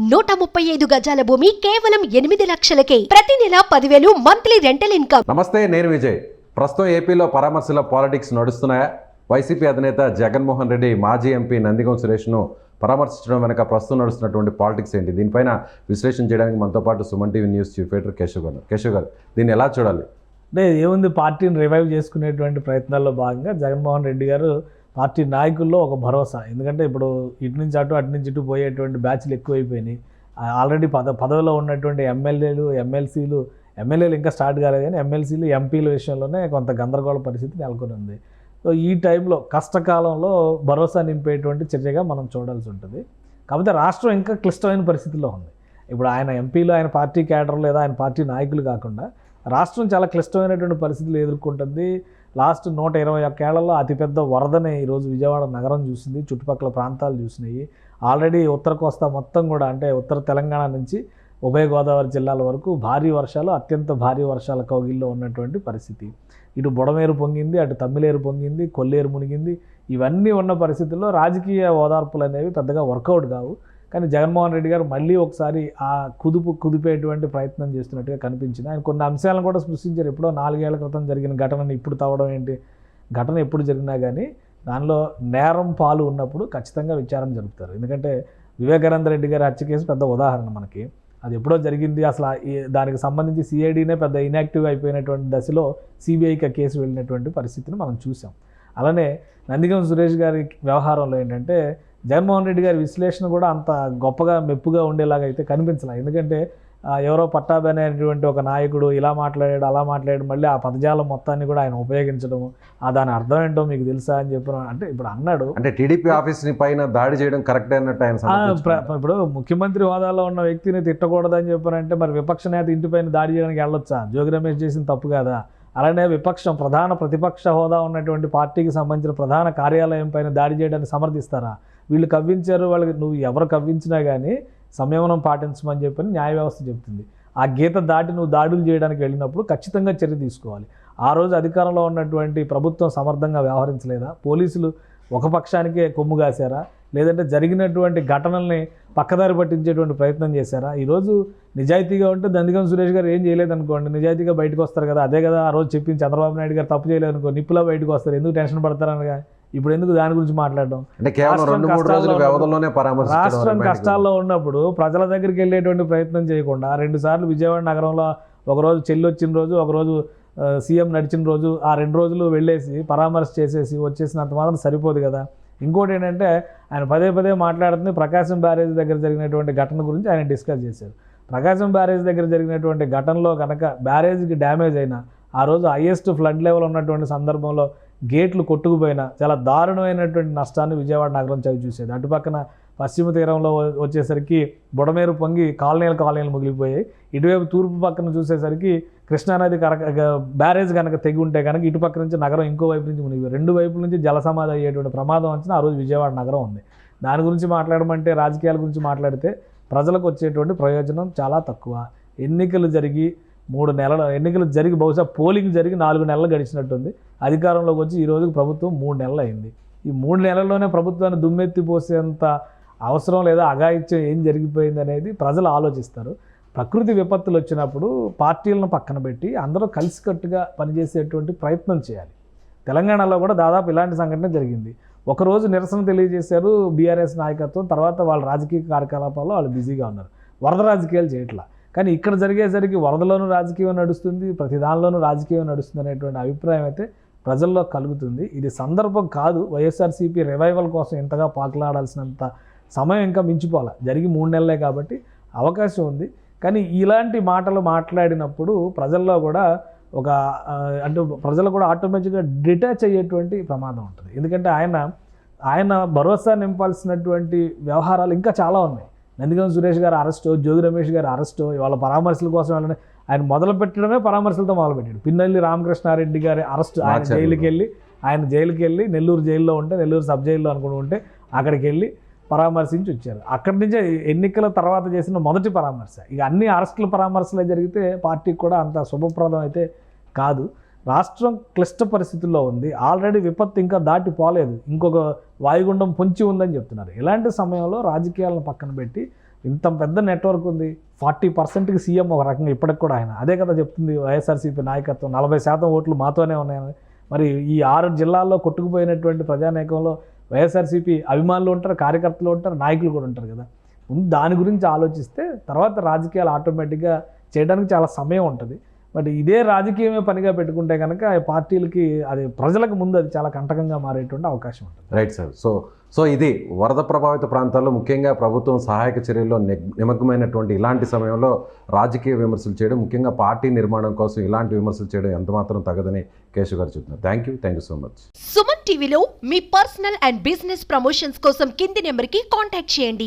నూట ముప్పై ఐదు గజాల భూమి కేవలం ఎనిమిది లక్షలకే. ప్రతి నెల పదివేలు మంత్లీ రెంటల్ ఇన్కమ్. నమస్తే నేను విజయ్. ప్రస్తుతం ఏపీలో పరామర్శల పాలిటిక్స్ నడుస్తున్నాయా? వైసీపీ అధినేత జగన్మోహన్ రెడ్డి మాజీ ఎంపీ నందిగం సురేష్ను పరామర్శించడం వెనక ప్రస్తుతం నడుస్తున్నటువంటి పాలిటిక్స్ ఏంటి? దీనిపైన విశ్లేషణ చేయడానికి మనతో పాటు Suman TV news chief editor Keshav గారు కేశవ్ గారు దీన్ని ఎలా చూడాలి? అంటే ఏముంది పార్టీని రివైవ్ చేసుకునేటువంటి ప్రయత్నాల్లో భాగంగా జగన్మోహన్ రెడ్డి గారు పార్టీ నాయకుల్లో ఒక భరోసా. ఎందుకంటే ఇప్పుడు ఇటు నుంచి అటు అటు నుంచి ఇటు పోయేటువంటి బ్యాచ్లు ఎక్కువైపోయినాయి. ఆల్రెడీ పద పదవిలో ఉన్నటువంటి ఎమ్మెల్యేలు ఎమ్మెల్సీలు ఎమ్మెల్యేలు ఇంకా స్టార్ట్ కాలేదు కానీ ఎమ్మెల్సీలు ఎంపీల విషయంలోనే కొంత గందరగోళ పరిస్థితి నెలకొని ఉంది. సో ఈ టైంలో కష్టకాలంలో భరోసా నింపేటువంటి చర్యగా మనం చూడాల్సి ఉంటుంది. కాకపోతే రాష్ట్రం ఇంకా క్లిష్టమైన పరిస్థితిలో ఉంది. ఇప్పుడు ఆయన ఎంపీలు ఆయన పార్టీ క్యాడర్ లేదా ఆయన పార్టీ నాయకులు కాకుండా రాష్ట్రం చాలా క్లిష్టమైనటువంటి పరిస్థితులు ఎదుర్కొంటుంది. లాస్ట్ నూట ఇరవై ఒక్కేళ్ళలో అతిపెద్ద వరదని ఈరోజు విజయవాడ నగరం చూసింది చుట్టుపక్కల ప్రాంతాలు చూసినాయి. ఆల్రెడీ ఉత్తర కోస్తా మొత్తం కూడా అంటే ఉత్తర తెలంగాణ నుంచి ఉభయ గోదావరి జిల్లాల వరకు భారీ వర్షాలు అత్యంత భారీ వర్షాల కౌగిల్లో ఉన్నటువంటి పరిస్థితి. ఇటు బుడమేరు పొంగింది అటు తమ్మిలేరు పొంగింది కొల్లేరు మునిగింది. ఇవన్నీ ఉన్న పరిస్థితుల్లో రాజకీయ ఓదార్పులు అనేవి పెద్దగా వర్కౌట్ కావు. కానీ జగన్మోహన్ రెడ్డి గారు మళ్ళీ ఒకసారి ఆ కుదుపు కుదిపేటువంటి ప్రయత్నం చేస్తున్నట్టుగా కనిపించింది. ఆయన కొన్ని అంశాలను కూడా సృష్టించారు ఎప్పుడో నాలుగేళ్ళ క్రితం జరిగిన ఘటనను ఇప్పుడు తవ్వడం ఏంటి? ఘటన ఎప్పుడు జరిగినా కానీ దానిలో నేరం పాలు ఉన్నప్పుడు ఖచ్చితంగా విచారణ జరుపుతారు. ఎందుకంటే వివేకానంద రెడ్డి గారి హత్య కేసు పెద్ద ఉదాహరణ మనకి. అది ఎప్పుడో జరిగింది. అసలు దానికి సంబంధించి సిఐడినే పెద్ద ఇనాక్టివ్ అయిపోయినటువంటి దశలో సిబిఐకి కేసు వెళ్ళినటువంటి పరిస్థితిని మనం చూసాం అలానే నందిగం సురేష్ గారి వ్యవహారంలో ఏంటంటే జగన్మోహన్ రెడ్డి గారి విశ్లేషణ కూడా అంత గొప్పగా మెప్పుగా ఉండేలాగా అయితే కనిపించలే. ఎందుకంటే ఎవరో పట్టాభి అనేటువంటి ఒక నాయకుడు ఇలా మాట్లాడాడు అలా మాట్లాడాడు మళ్ళీ ఆ పదజాలం మొత్తాన్ని కూడా ఆయన ఉపయోగించడం ఆ దాని అర్థం ఏంటో మీకు తెలుసా అని చెప్పిన అంటే ఇప్పుడు అన్నాడు. అంటే టీడీపీ ఆఫీస్ని పైన దాడి చేయడం కరెక్ట్ అన్నట్టు ఆయన ఇప్పుడు ముఖ్యమంత్రి హోదాలో ఉన్న వ్యక్తిని తిట్టకూడదని చెప్పారంటే మరి విపక్ష నేత ఇంటిపైన దాడి చేయడానికి వెళ్ళొచ్చా? జోగి రమేష్ చేసిన తప్పు కాదా? అలానే విపక్షం ప్రధాన ప్రతిపక్ష హోదా ఉన్నటువంటి పార్టీకి సంబంధించిన ప్రధాన కార్యాలయం పైన దాడి చేయడానికి సమర్థిస్తారా? వీళ్ళు కవ్వించారు వాళ్ళకి నువ్వు ఎవరు కవ్వించినా కానీ సంయమనం పాటించమని చెప్పని న్యాయ వ్యవస్థ చెప్తుంది. ఆ గీత దాటి నువ్వు దాడులు చేయడానికి వెళ్ళినప్పుడు ఖచ్చితంగా చర్య తీసుకోవాలి. ఆ రోజు అధికారంలో ఉన్నటువంటి ప్రభుత్వం సమర్థంగా వ్యవహరించలేదా? పోలీసులు ఒక పక్షానికే కొమ్ము కాశారా? లేదంటే జరిగినటువంటి ఘటనల్ని పక్కదారి పట్టించేటువంటి ప్రయత్నం చేశారా? ఈరోజు నిజాయితీగా ఉంటే దందిగం సురేష్ గారు ఏం చేయలేదనుకోండి. నిజాయితీగా బయటకు వస్తారు కదా అదే కదా ఆ రోజు చెప్పింది చంద్రబాబు నాయుడు గారు తప్పు చేయలేదనుకో నిప్పులా బయటకు వస్తారు. ఎందుకు టెన్షన్ పడతారనగా ఇప్పుడు ఎందుకు దాని గురించి మాట్లాడడం? అంటే కేవలం రాష్ట్రం రెండు మూడు రోజుల కష్టాల్లో వ్యవధిలోనే పరామర్శించడం రాష్ట్రం బయటకు కష్టాల్లో ఉన్నప్పుడు ప్రజల దగ్గరికి వెళ్ళేటువంటి ప్రయత్నం చేయకుండా రెండు సార్లు విజయవాడ నగరంలో ఒకరోజు చెల్లి వచ్చిన రోజు ఒకరోజు సీఎం నడిచిన రోజు ఆ రెండు రోజులు వెళ్ళేసి పరామర్శ చేసేసి వచ్చేసినంత మాత్రం సరిపోదు కదా. ఇంకోటి ఏంటంటే ఆయన పదే పదే మాట్లాడుతుంది ప్రకాశం బ్యారేజ్ దగ్గర జరిగినటువంటి ఘటన గురించి ఆయన డిస్కస్ చేశారు. ప్రకాశం బ్యారేజ్ దగ్గర జరిగినటువంటి ఘటనలో కనుక బ్యారేజ్కి డ్యామేజ్ అయినా ఆ రోజు హైయెస్ట్ ఫ్లడ్ లెవెల్ ఉన్నటువంటి సందర్భంలో గేట్లు కొట్టుకుపోయినా చాలా దారుణమైనటువంటి నష్టాన్ని విజయవాడ నగరం చవి చూసేది. అటుపక్కన పశ్చిమ తీరంలో వచ్చేసరికి బుడమేరు పొంగి కాలనీలు కాలనీలు మిగిలిపోయాయి. ఇటువైపు తూర్పు పక్కన చూసేసరికి కృష్ణానది కరక బ్యారేజ్ కనుక తెగి ఉంటే కనుక ఇటు పక్క నుంచి నగరం ఇంకో వైపు నుంచి మునిగి రెండు వైపుల నుంచి జలసమాధి అయ్యేటువంటి ప్రమాదం వచ్చిన ఆ రోజు విజయవాడ నగరం ఉంది. దాని గురించి మాట్లాడమంటే రాజకీయాల గురించి మాట్లాడితే ప్రజలకు వచ్చేటువంటి ప్రయోజనం చాలా తక్కువ. ఎన్నికలు జరిగి మూడు నెలలు ఎన్నికలు జరిగి బహుశా పోలింగ్ జరిగి నాలుగు నెలలు గడిచినట్టుంది. అధికారంలోకి వచ్చి ఈ రోజుకి ప్రభుత్వం మూడు నెలలు అయింది. ఈ మూడు నెలల్లోనే ప్రభుత్వాన్ని దుమ్మెత్తి పోసేంత అవసరం లేదా అఘాయిత్యం ఏం జరిగిపోయింది అనేది ప్రజలు ఆలోచిస్తారు. ప్రకృతి విపత్తులు వచ్చినప్పుడు పార్టీలను పక్కన పెట్టి అందరూ కలిసికట్టుగా పనిచేసేటువంటి ప్రయత్నం చేయాలి. తెలంగాణలో కూడా దాదాపు ఇలాంటి సంఘటన జరిగింది. ఒకరోజు నిరసన తెలియజేశారు బీఆర్ఎస్ నాయకత్వం తర్వాత వాళ్ళ రాజకీయ కార్యకలాపాల్లో వాళ్ళు బిజీగా ఉన్నారు. వరద రాజకీయాలు చేయట్లా. కానీ ఇక్కడ జరిగేసరికి వరదలోనూ రాజకీయం నడుస్తుంది ప్రతి దానిలోనూ రాజకీయం నడుస్తుంది అనేటువంటి అభిప్రాయం అయితే ప్రజల్లో కలుగుతుంది. ఇది సందర్భం కాదు. వైఎస్ఆర్సీపీ రివైవల్ కోసం ఇంతగా పాకులాడాల్సినంత సమయం ఇంకా మించిపోవాలి జరిగి మూడు నెలలే కాబట్టి అవకాశం ఉంది. కానీ ఇలాంటి మాటలు మాట్లాడినప్పుడు ప్రజల్లో కూడా ఒక అంటే ప్రజలు కూడా ఆటోమేటిక్గా డిటాచ్ అయ్యేటువంటి ప్రమాదం ఉంటుంది. ఎందుకంటే ఆయన ఆయన భరోసా నింపాల్సినటువంటి వ్యవహారాలు ఇంకా చాలా ఉన్నాయి. నందిగం సురేష్ గారు అరెస్టు జోగి రమేష్ గారు అరెస్టు వాళ్ళ పరామర్శల కోసం వెళ్ళని ఆయన మొదలు పెట్టడమే పరామర్శలతో మొదలుపెట్టాడు పిన్నెల్లి రామకృష్ణారెడ్డి గారి అరెస్ట్ ఆయన. జైలుకి వెళ్ళి ఆయన జైలుకి వెళ్ళి నెల్లూరు జైల్లో ఉంటే నెల్లూరు సబ్ జైల్లో అనుకుని ఉంటే అక్కడికి వెళ్ళి పరామర్శించి వచ్చారు. అక్కడి నుంచే ఎన్నికల తర్వాత చేసిన మొదటి పరామర్శ. ఇక అన్ని అరెస్టుల పరామర్శలే జరిగితే పార్టీకి కూడా అంత శుభప్రదం అయితే కాదు. రాష్ట్రం క్లిష్ట పరిస్థితుల్లో ఉంది. ఆల్రెడీ విపత్తు ఇంకా దాటి పోలేదు. ఇంకొక వాయుగుండం పొంచి ఉందని చెప్తున్నారు. ఇలాంటి సమయంలో రాజకీయాలను పక్కన పెట్టి ఇంత పెద్ద నెట్వర్క్ ఉంది. ఫార్టీ పర్సెంట్కి సీఎం ఒక రకంగా ఇప్పటికి కూడా ఆయన. అదే కదా చెప్తుంది వైఎస్ఆర్సీపీ నాయకత్వం. నలభై శాతం ఓట్లు మాతోనే ఉన్నాయని. మరి ఈ ఆరు జిల్లాల్లో కొట్టుకుపోయినటువంటి ప్రజానేకంలో వైఎస్ఆర్సీపీ అభిమానులు ఉంటారు కార్యకర్తలు ఉంటారు నాయకులు కూడా ఉంటారు కదా. ముందు దాని గురించి ఆలోచిస్తే తర్వాత రాజకీయాలు ఆటోమేటిక్గా చేయడానికి చాలా సమయం ఉంటుంది. బట్ ఇదే రాజకీయమే పనిగా పెట్టుకుంటే కనుక పార్టీలకి అది ప్రజలకు ముందు అది చాలా కంటకంగా మారేటువంటి అవకాశం ఉంటుంది. Right sir. సో సో ఇది వరద ప్రభావిత ప్రాంతాల్లో ముఖ్యంగా ప్రభుత్వం సహాయక చర్యల్లో నిమగ్నమైనటువంటి ఇలాంటి సమయంలో రాజకీయ విమర్శలు చేయడం ముఖ్యంగా పార్టీ నిర్మాణం కోసం ఇలాంటి విమర్శలు చేయడం ఎంతమాత్రం తగదని కేశవ్ గారు చెప్తున్నారు. Thank you thank you so much Suman టీవీలో మీ పర్సనల్ అండ్ బిజినెస్ ప్రమోషన్స్ కోసం కింది నెంబర్కి కాంటాక్ట్ చేయండి.